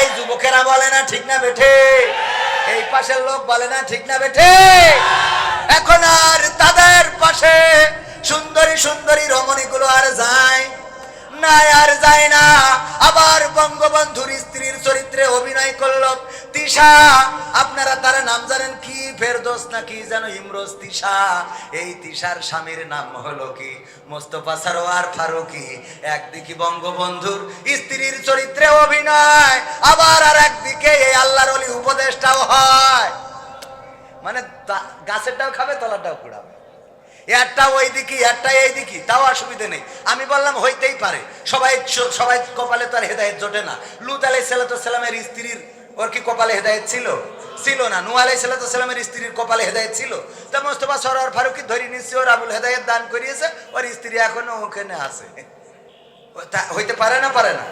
এই যুবকেরা বলে না ঠিক না বেঠে। এই পাশের লোক বলে না ঠিক না বেঠে। এখন আর তাদের পাশে সুন্দরী সুন্দরী রমণীগুলো আর যায় না, আর যায় না। আবার বঙ্গবন্ধুর স্ত্রীর চরিত্রে অভিনয় করল। তিশা, আপনারা তার নাম জানেন কি? ফেরদোস নাকি যেন ইমরোজ তিশা? এই তিশার স্বামীর নাম হলো কি? মোস্তফা সারোয়ার ফারুকি। একদিকে বঙ্গবন্ধুর স্ত্রীর চরিত্রে অভিনয়, আবার আর একদিকে এই আল্লাহর অলি উপদেশটাও হয়। মানে গাছেরটাও খাবে তলাটাও কুড়াবে। একটা ওই দিকে একটা এই দিকে তাও অসুবিধে নেই। আমি বললাম, হইতেই পারে। সবাই সবাই কপালে তো আর হেদায়ত জোটে না। লুত আলাই সালামের স্ত্রীর ওর কি কপালে হেদায়ত ছিল? ছিল না। নু আলাই সালাতামের স্ত্রীর কপালে হেদায়ত ছিল। তা মোস্তফা সরোয়ার ফারুকি ধরে নিচ্ছে ওর আবুল হেদায়ত দান করিয়েছে, ওর স্ত্রী এখনও ওখানে আছে। হইতে পারে না পারে না?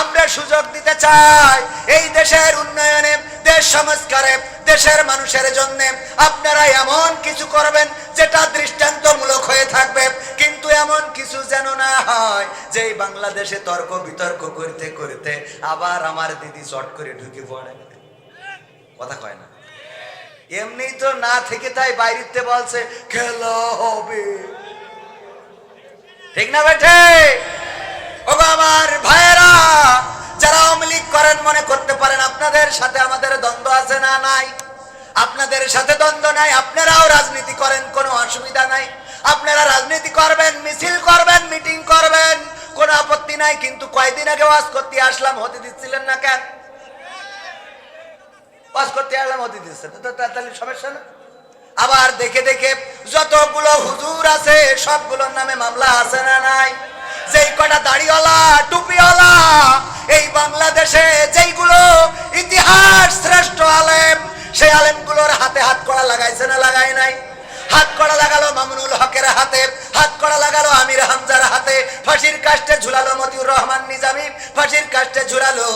আমরা সুযোগ দিতে চাই, এই দেশের উন্নয়নে, দেশ সংস্কারে দেশের মানুষের জন্য আপনারা এমন কিছু করবেন যেটা দৃষ্টান্তমূলক হয়ে থাকবে। কিন্তু এমন কিছু যেন না হয় যে বাংলাদেশে তর্ক বিতর্ক করতে করতে আবার আমার দিদি চট করে ঢুকে পড়ে। কথা কয় না। এমনি তো না থেকে তাই বাইরেতে বলছে, খেলা হবে। ঠিক না বেঠে? ও আমার ভাইয়েরা যারা আওয়ামী লীগ করেন মনে করতে পারেন আপনাদের সাথে আমাদের দ্বন্দ্ব আছে না নাই? আপনাদের সাথে দ্বন্দ্ব নাই, আপনারাও রাজনীতি করেন, কোনো অসুবিধা নাই। আপনারা রাজনীতি করবেন, মিছিল করবেন, মিটিং করবেন, কোনো আপত্তি নাই, কিন্তু কয়দিন আগে ওয়াজ করতে আসলাম, হতে দিচ্ছিলেন না কেন? ওয়াজ করতে আসলাম, হতে দিচ্ছে তো তো তাহলে সমস্যা না? আবার দেখে দেখে যতগুলো হুজুর আছে, সবগুলোর নামে মামলা আছে না নাই? যেই কটা দাড়িওয়ালা, টুপিওয়ালা এই বাংলাদেশে যেইগুলো ইতিহাস শ্রেষ্ঠ আলেম, সেই আলেমগুলোর হাতে হাত করা লাগাইছে না লাগাই নাই? হাত করা লাগালো মামুনুল হকের হাতে। হাত কড়া লাগালো আমির হামজার হাতে। ফাঁসির কাস্টে ঝুলালো মতিউর রহমান নিজামী। ফাঁসির কাস্টে ঝুলালো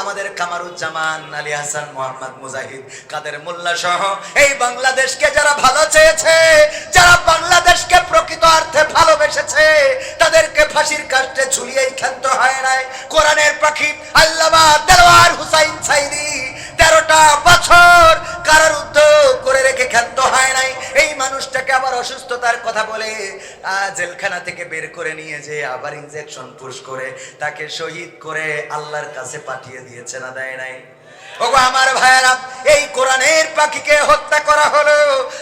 আমাদের কামারুজ্জামান আলী হাসান মোহাম্মদ মুজাহিদ কাদের মোল্লা সহ। এই বাংলাদেশকে যারা ভালো চেয়েছে, যারা বাংলাদেশকে প্রকৃত অর্থে ভালোবেসেছে, তাদেরকে ফাঁসির কাস্টে ঝুলিয়েই ক্ষান্ত হয় নাই। কোরআনের পাখি আল্লামা দেওয়ার হুসাইন সাইদি, তেরোটা বছর কথা বলে জেলখানা থেকে বের করে নিয়ে যে আবার ইনজেকশন পুশ করে, তাকে শহীদ করে আল্লাহর কাছে পাঠিয়ে দিয়েছে না দেয় নাই? ওগো আমার ভাইয়েরা, এই কোরআনের পাখিকে হত্যা করা হলো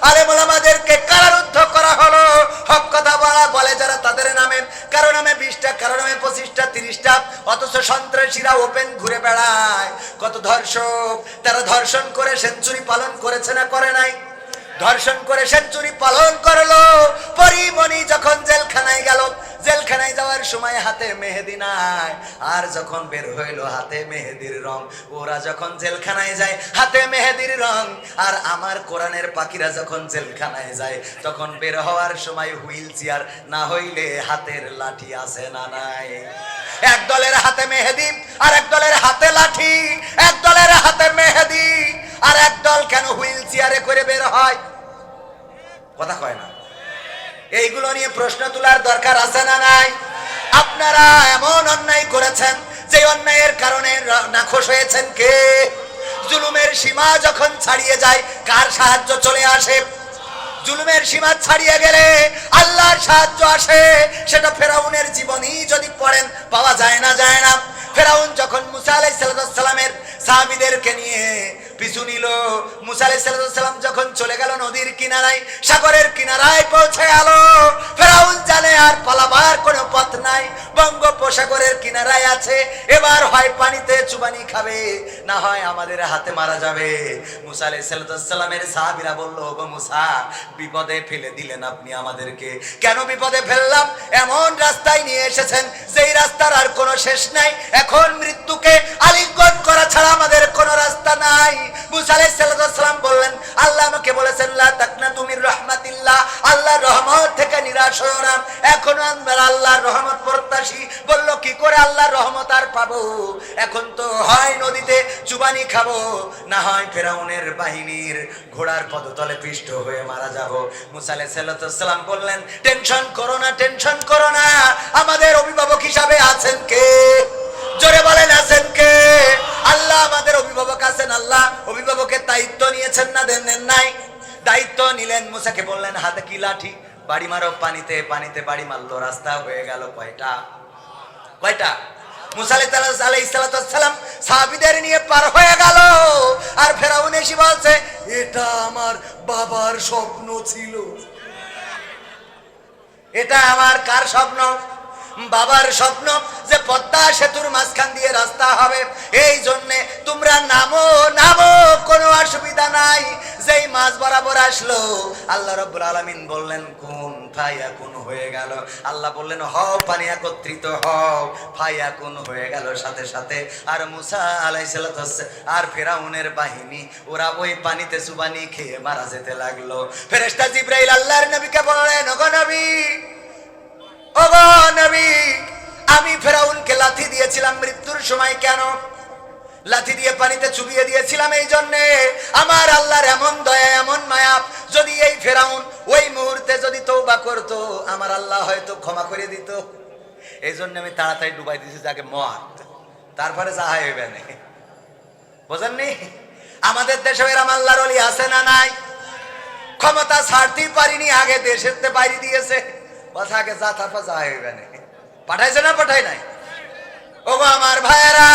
আলেমুল আমাদেরকে কারারুদ্ধ করা হলো। হক কথা বলা, বলে যারা তাদের নামে, কারও নামে বিশটা, কারও নামে পঁচিশটা, তিরিশটা, অথচ সন্ত্রাসীরা ওপেন ঘুরে বেড়ায়। কত ধর্ষক, তারা ধর্ষণ করে সেঞ্চুরি পালন করেছে না করে নাই? ধর্ষণ করে সেঞ্চুরি পালন করল। পরিমণি যখন জেলখানায় গেল, জেলখানায় যাওয়ার সময় হাতে মেহেদি নাই। আর যখন বের হইল, হাতে মেহেদির রং। ওরা যখন জেলখানায় যায়, হাতে মেহেদির রং। আর আমার কোরআনের পাখিরা যখন জেলখানায় যায়, তখন বের হওয়ার সময় হুইল চেয়ার না হইলে হাতের লাঠি আছে না নাই। এক দলের হাতে মেহেদি আর এক দলের হাতে লাঠি। এক দলের হাতে মেহেদি আর এক দল কেন হুইল চেয়ারে করে বের হয়? কথা কয় না। এইগুলো নিয়ে প্রশ্ন তোলার দরকার আছে না নাই? আপনারা এমন অন্যায় করেছেন, যে অন্যায়ের কারণে নাখোশ হয়েছেন কে? জুলুমের সীমা যখন ছাড়িয়ে যায়, কার সাহায্য চলে আসে? জুলুমের সীমা ছাড়িয়ে গেলে আল্লাহর সাহায্য আসে। সেটা ফেরাউনের জীবনই যদি পড়েন, পাওয়া যায় না যায় না। ফেরাউন যখন মুসা আলাইহিস সালামের সাহাবীদেরকে নিয়ে পিছু নিল। মুসা আলাইহিস সালাম যখন চলে গেল নদীর কিনারায়, সাগরের কিনারায় পৌঁছে গেল। ফেরাউন জানে আর পালাবার কোনো পথ নাই, বঙ্গোপসাগরের কিনারায় আছে। এবার হয় পানিতে চুবানি খাবে, না হয় আমাদের হাতে মারা যাবে। মুসা আলাইহিস সালামের সাহাবীরা বলল গো মুসা, বিপদে ফেলে দিলেন আপনি আমাদেরকে। কেন বিপদে ফেললাম? এমন রাস্তায় নিয়ে এসেছেন, যেই রাস্তার আর কোনো শেষ নাই। এখন মৃত্যুকে আলিঙ্গন ছাড়া আমাদের কোনো রাস্তা নাই। মুসা সালাম বললেন, আল্লাহ আমাকে বলেছেন, লা তাকনা তুমির রহমাতিল্লাহ। আল্লাহর রহমত থেকে নিরাশ হও না। এখনও আমরা আল্লাহর রহমত প্রত্যাশী। বলল, কি করে আল্লাহর রহমত আর পাবো? এখন তো হয় নদীতে চুবানি খাব। না হয় ফেরাউনের বাহিনীর ঘোড়ার পদতলে পিষ্ট হয়ে মারা যাব। মুসালে সাল্লাম বললেন, টেনশন করো না, টেনশন করো না। আমাদের অভিভাবক হিসাবে আছেন কে? জোরে বলেন, আছেন কে? আল্লাহ আল্লাহ অভিভাবকের দায়িত্ব নিয়েছেন না দেনেন নাই। দায়িত্ব নিলেন, মুসাকে বললেন, হাতে কি লাঠি? বাড়ি মারো, পানিতে পানিতে বাড়ি মারলো, রাস্তা হয়ে গেল কয়টা? কয়টা? আমার এটা আমার কার স্বপ্ন? বাবার স্বপ্ন যে পদ্মা সেতুর মাঝখান দিয়ে রাস্তা হবে। এই জন্যে তোমরা নামো নামো, কোনো অসুবিধা নাই। যেই মাছ বরাবর আসলো, আল্লাহ রব্বুল আলামিন বললেন, কোন ফাইয়া কোন হয়ে গেল? আল্লাহ বললেন, হও পানি একত্রিত হও, ফাইয়া কোন হয়ে গেল? সাথে সাথে আর মুসা আলাইসালাত আর ফেরাউনের বাহিনী, ওরা ওই পানিতে সুবানি খেয়ে মারা যেতে লাগল। ফেরেশতা জিব্রাইল আল্লাহর নবীকে বললেন ওগো নবী ওগো নবী আমি ফেরাউনকে লাথি দিয়েছিলাম মৃত্যুর সময় কেন? লাথি দিয়ে পানিতে চুবিয়ে দিয়েছিলাম এই জন্যে। আমার আল্লাহর এমন দয়া, এমন মায়া, যদি এই ফেরাউন ওই মুহূর্তে যদি তৌবা করতো, আমার আল্লাহ হয়তো ক্ষমা করে দিত। এই জন্য আমি তাড়াতাড়ি ডুবাই দিয়েছি, যাকে মত তারপরে যা হইবে না বোঝেননি? আমাদের দেশে এরম আল্লাহর অলি আছে না নাই? ক্ষমতা ছাড়তেই পারিনি, আগে দেশের বাইরে দিয়েছে। কথা আগে যা তারপর যা হইবে না পাঠাইছে না পাঠাই নাই? ওগো আমার ভাইয়েরা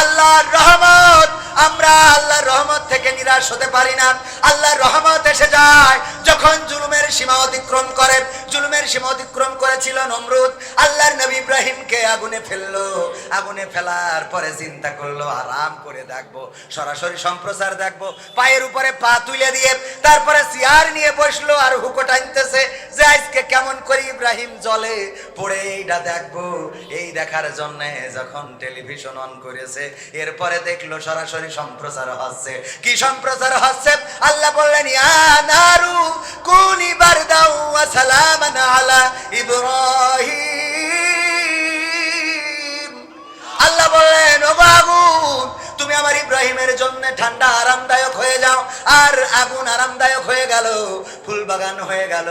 আল্লাহর রহমত। আমরা আল্লাহর রহমত থেকে নিরাশ হতে পারি না। আল্লাহর রহমত এসে যায়, যখন জুলুমের সীমা অতিক্রম করে। জুলুমের সীমা অতিক্রম করেছিল নমরুদ। আল্লাহর নবী ইব্রাহিমকে আগুনে ফেলল। আগুনে ফেলার পরে চিন্তা করল, আরাম করে দেখব, সরাসরি সম্প্রচার দেখব। পায়ের উপরে পা তুলে দিয়ে তারপরে চেয়ার নিয়ে বসল আর হুকো টানতেছে যে, আজকে কেমন করে ইব্রাহিম জলে পড়ে, এইটা দেখব। এই দেখার জন্য যখন টেলিভিশন অন করেছে, এরপরে দেখল সরাসরি সম্প্রচার হচ্ছে। কি সম্প্রচার হচ্ছে? আল্লাহ বললেন নারু, কুনি বারদাউ ওয়া আলা ইব্রাহিম। আল্লাহ বললেন ও তুমি আমার ইব্রাহিমের জন্য ঠান্ডা আরামদায়ক হয়ে যাও। আর আগুন আরামদায়ক হয়ে গেল ফুল বাগান হয়ে গেল।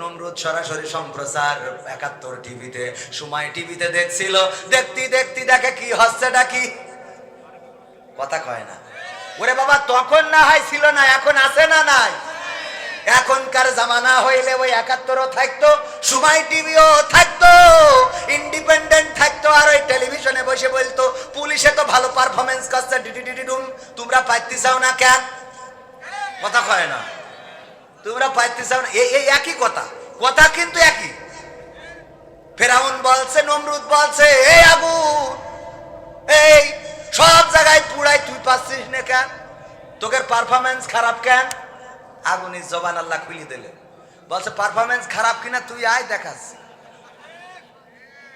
নমরুদ সরাসরি সম্প্রচার একাত্তর টিভিতে সময় টিভিতে দেখছিল। দেখতি দেখতি দেখে কি হচ্ছে ডাকি কথা কয় না। ওরে বাবা, তখন না হয় ছিল না, এখন আছে না নাই? এখনকার জামানা হইলে ওই একাত্তরও থাকতো সময় টিভিও থাকতো, ইন্ডিপেন্ডেন্ট থাকতো, আর ওই টেলিভিশনে বসে বলতো, পুলিশে তো ভালো পারফরমেন্স করছে ডুম, তোমরা পাইতে চাও না কেন? কথা কয় না। তোমরা পাইতে চাও না। এই একই কথা। কথা কিন্তু একই। ফেরাউন বলছে, নমরুদ বলছে, এই আগুন এই সব জায়গায় পুড়াই তুই পাচ্ছিস না কেন? তোকের পারফরমেন্স খারাপ কেন? আগুনের জবান আল্লাহ খুলি দিলেন। বলছে পারফরমেন্স খারাপ কিনা তুই আয় দেখাচ্ছি।